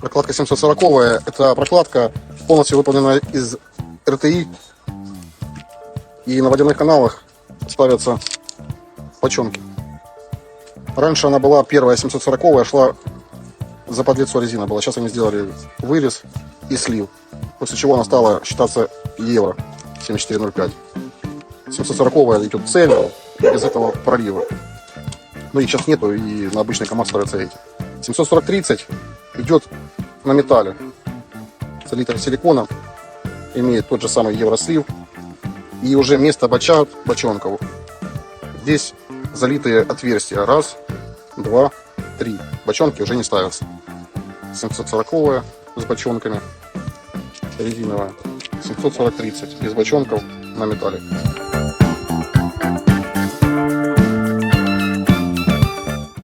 Прокладка 740 это прокладка полностью выполнена из РТИ. И на водяных каналах ставятся бочонки. Раньше она была первая 740 шла за подлицо резина была. Сейчас они сделали вырез и слив. После чего она стала считаться евро 7405. 740 идет цель без этого пролива. Но их сейчас нету, и на обычный КАМАЗ ставятся эти. 740-30 идет на металле. С литр силикона имеет тот же самый еврослив. И уже вместо бача, бочонков здесь залитые отверстия. Раз, два, три. Бочонки уже не ставятся. 740 с бочонками резиновая. 740-30 без бочонков на металле.